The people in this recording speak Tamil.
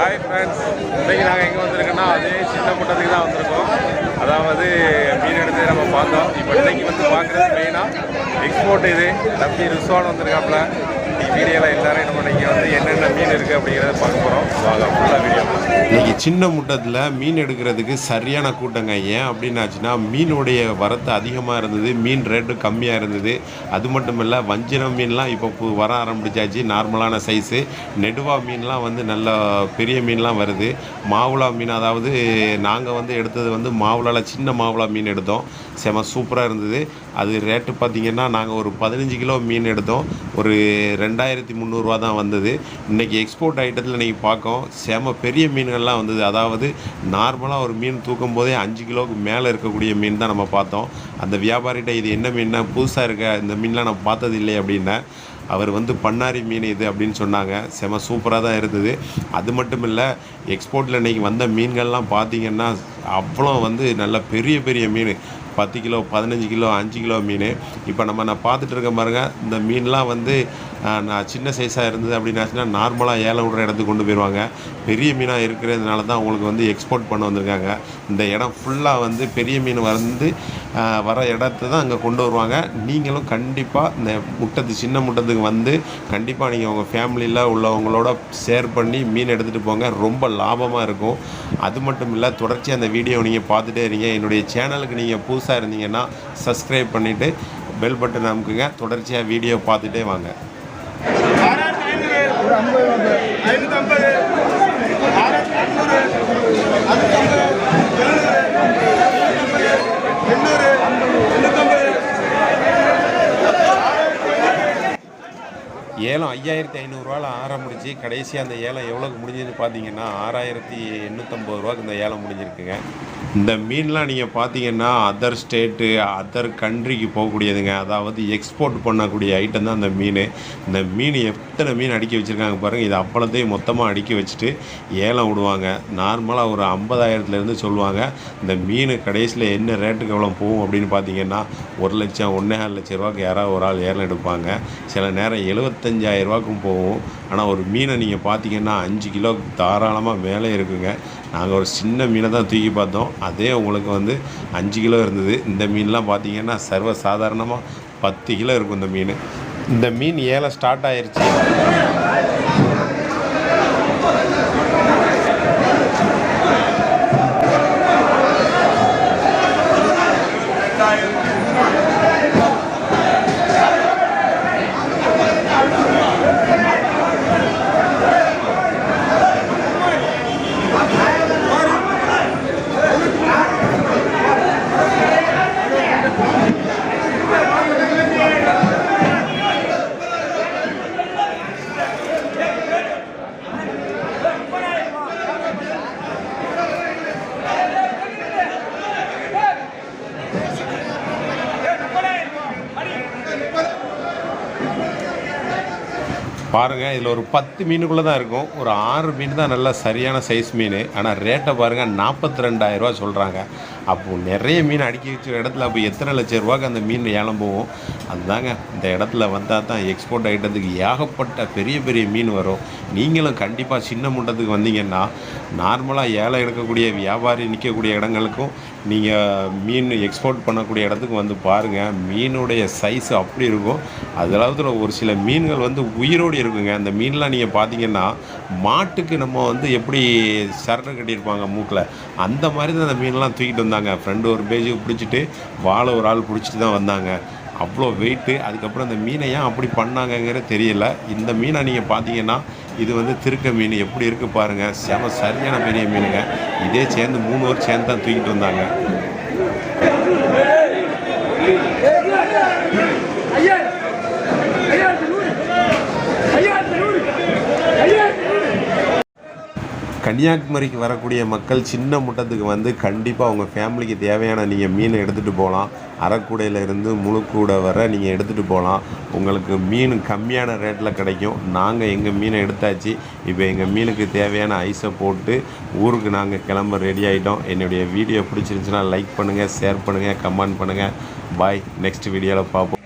ஹாய் ஃப்ரெண்ட்ஸ் இன்றைக்கி நாங்கள் எங்கே வந்திருக்கோன்னா அதே சின்ன முட்டத்துக்கு தான் வந்திருக்கோம். அதாவது மீன் எடுத்து நம்ம பார்த்தோம். இப்போ இன்றைக்கி வந்து பார்க்குறது மெயினாக எக்ஸ்போர்ட் இது. தம்பி ரிஸ்வான் வந்திருக்காப்புல. வீடியோவில் எல்லாரும் என்ன பண்ணீங்க? வந்து என்னென்ன மீன் இருக்குது அப்படிங்கிறத பார்க்க போகிறோம் வாங்க ஃபுல்லாக வீடியோ இன்னைக்கு சின்ன முட்டத்தில் மீன் எடுக்கிறதுக்கு சரியான கூட்டங்க. ஏன் அப்படின்னாச்சுன்னா மீனுடைய வரத்து அதிகமாக இருந்தது மீன் ரேட்டு கம்மியாக இருந்தது. அது மட்டும் இல்லை வஞ்சிரம் மீன்லாம் இப்போ வர ஆரம்பிச்சாச்சு நார்மலான சைஸு நெடுவா மீன்லாம் வந்து நல்ல பெரிய மீன்லாம் வருது. மாவுளா மீன் அதாவது நாங்கள் வந்து எடுத்தது வந்து மாவுளால சின்ன மாவுளா மீன் எடுத்தோம். செம சூப்பராக இருந்தது. அது ரேட்டு பார்த்திங்கன்னா நாங்கள் ஒரு பதினஞ்சு கிலோ மீன் எடுத்தோம். ஒரு ரெண்டாயிரத்தி முந்நூறுரூவா தான் வந்தது. இன்றைக்கி எக்ஸ்போர்ட் ஐட்டத்தில் இன்றைக்கி பார்க்கோம் செம பெரிய மீன்கள்லாம் வந்தது. அதாவது நார்மலாக ஒரு மீன் தூக்கும் போதே அஞ்சு கிலோவுக்கு மேலே இருக்கக்கூடிய மீன் தான் நம்ம பார்த்தோம். அந்த வியாபாரிகிட்ட இது என்ன மீன்னா புதுசாக இருக்க இந்த மீன்லாம் நான் பார்த்தது இல்லை அப்படின்னா அவர் வந்து பண்ணாரி மீன் இது அப்படின்னு சொன்னாங்க. செம சூப்பராக தான் இருந்தது. அது மட்டும் இல்லை எக்ஸ்போர்ட்டில் இன்றைக்கி வந்த மீன்கள்லாம் பார்த்திங்கன்னா அவ்வளோ வந்து நல்ல பெரிய பெரிய மீன். பத்து கிலோ பதினஞ்சு கிலோ அஞ்சு கிலோ மீன். இப்போ நம்ம நான் பார்த்துட்டு இருக்க பாருங்க இந்த மீன்லாம் வந்து நான் சின்ன சைஸாக இருந்தது அப்படின்னாச்சுன்னா நார்மலாக ஏழை விடுற இடத்துக்கு கொண்டு போயிடுவாங்க பெரிய மீனாக இருக்கிறதுனால தான் உங்களுக்கு வந்து எக்ஸ்போர்ட் பண்ண வந்திருக்காங்க. இந்த இடம் ஃபுல்லாக வந்து பெரிய மீன் வந்து வர இடத்த தான் அங்கே கொண்டு வருவாங்க. நீங்களும் கண்டிப்பாக இந்த முட்டத்து சின்ன முட்டத்துக்கு வந்து கண்டிப்பாக நீங்கள் உங்கள் ஃபேமிலியில் உள்ளவங்களோட ஷேர் பண்ணி மீன் எடுத்துகிட்டு போங்க. ரொம்ப லாபமாக இருக்கும். அது மட்டும் இல்லை தொடர்ச்சியாக அந்த வீடியோ நீங்கள் பார்த்துட்டே இருங்க. என்னுடைய சேனலுக்கு நீங்கள் புதுசாக இருந்தீங்கன்னா சப்ஸ்கிரைப் பண்ணிவிட்டு பெல் பட்டன் அமுக்குங்க. தொடர்ச்சியாக வீடியோ பார்த்துட்டே வாங்க. ஏலம் ஐயாயிரத்தி ஐநூறுரூவாவில் ஆரம்பிச்சு கடைசியாக அந்த ஏலம் எவ்வளோக்கு முடிஞ்சதுன்னு பார்த்தீங்கன்னா ஆறாயிரத்தி எண்ணூற்றம்பது ரூபாக்கு இந்த ஏலம் முடிஞ்சிருக்குங்க. இந்த மீன்லாம் நீங்கள் பார்த்தீங்கன்னா அதர் ஸ்டேட்டு அதர் கண்ட்ரிக்கு போகக்கூடியதுங்க. அதாவது எக்ஸ்போர்ட் பண்ணக்கூடிய ஐட்டம் தான் அந்த மீன். இந்த மீன் எத்தனை மீன் அடிக்க வச்சுருக்காங்க பாருங்கள் இது அப்பளத்தையும் மொத்தமாக அடிக்க வச்சுட்டு ஏலம் விடுவாங்க. நார்மலாக ஒரு ஐம்பதாயிரத்துலேருந்து சொல்லுவாங்க இந்த மீன் கடைசியில் என்ன ரேட்டுக்கு எவ்வளோ போகும் அப்படின்னு பார்த்தீங்கன்னா ஒரு லட்சம் ஒன்றேகால் லட்ச ரூபாய்க்கு யாராவது ஒரு ஆள் ஏலம் எடுப்பாங்க. சில நேரம் எழுபத்தஞ்சு ரூபாய்க்கும் போகும். ஆனால் ஒரு மீனை நீங்கள் பார்த்தீங்கன்னா அஞ்சு கிலோ தாராளமாக மேலே இருக்குங்க. நாங்கள் ஒரு சின்ன மீனை தான் தூக்கி பார்த்தோம். அதே உங்களுக்கு வந்து அஞ்சு கிலோ இருந்தது. இந்த மீன்லாம் பார்த்தீங்கன்னா சர்வ சாதாரணமாக பத்து கிலோ இருக்கும் இந்த மீன். இந்த மீன் ஏழை ஸ்டார்ட் ஆயிடுச்சு பாருங்கள் இதில் ஒரு பத்து மீனுக்குள்ளே தான் இருக்கும். ஒரு ஆறு மீன் தான் நல்ல சரியான சைஸ் மீன். ஆனால் ரேட்டை பாருங்கள் நாற்பத்தி ரெண்டாயிரரூவா சொல்கிறாங்க அப்போது நிறைய மீன் அடுக்கி வச்ச இடத்துல அப்போ எத்தனை லட்சம் ரூபாய்க்கு அந்த மீன் ஏலம் போகும் அதுதாங்க இந்த இடத்துல வந்தால் தான் எக்ஸ்போர்ட் ஐட்டத்துக்கு ஏகப்பட்ட பெரிய பெரிய மீன் வரும். நீங்களும் கண்டிப்பாக சின்ன முட்டத்துக்கு வந்தீங்கன்னா நார்மலாக ஏழை எடுக்கக்கூடிய வியாபாரி நிற்கக்கூடிய இடங்களுக்கும் நீங்கள் மீன் எக்ஸ்போர்ட் பண்ணக்கூடிய இடத்துக்கு வந்து பாருங்கள் மீனுடைய சைஸ் அப்படி இருக்கும். அதில் ஒரு சில மீன்கள் வந்து உயிரோடு இருக்குங்க. அந்த மீன்லாம் நீங்கள் பார்த்தீங்கன்னா மாட்டுக்கு நம்ம வந்து எப்படி சரடு கட்டியிருப்பாங்க மூக்கில் அந்த மாதிரி தான் அந்த மீன்லாம் தூக்கிட்டு வந்தாங்க. ஃப்ரெண்டு ஒரு பேஜுக்கு பிடிச்சிட்டு வாழை ஒரு ஆள் பிடிச்சிட்டு தான் வந்தாங்க. அவ்வளோ வெயிட்டு அதுக்கப்புறம் அந்த மீனை ஏன் அப்படி பண்ணாங்கங்கிற தெரியல. இந்த மீனை நீங்கள் பார்த்தீங்கன்னா இது வந்து திருக்க மீன். எப்படி இருக்குது பாருங்கள் செம சரியான பெரிய மீனுங்க. இதே சேர்ந்து மூணு பேர் சேர்ந்து தான் தூக்கிட்டு வந்தாங்க. கன்னியாகுமரிக்கு வரக்கூடிய மக்கள் சின்ன முட்டத்துக்கு வந்து கண்டிப்பாக உங்கள் ஃபேமிலிக்கு தேவையான நீங்கள் மீனை எடுத்துகிட்டு போகலாம் அரைக்கூடையில இருந்து முழுக்கூடை வர நீங்கள் எடுத்துகிட்டு போகலாம் உங்களுக்கு மீன் கம்மியான ரேட்டில் கிடைக்கும். நாங்கள் எங்கள் மீனை எடுத்தாச்சு இப்போ எங்கள் மீனுக்கு தேவையான ஐஸை போட்டு ஊருக்கு நாங்கள் கிளம்ப ரெடி ஆகிட்டோம் என்னுடைய வீடியோ பிடிச்சிருந்துச்சுன்னா லைக் பண்ணுங்கள் ஷேர் பண்ணுங்கள் கமெண்ட் பண்ணுங்கள் பாய் நெக்ஸ்ட் வீடியோவில் பார்ப்போம்.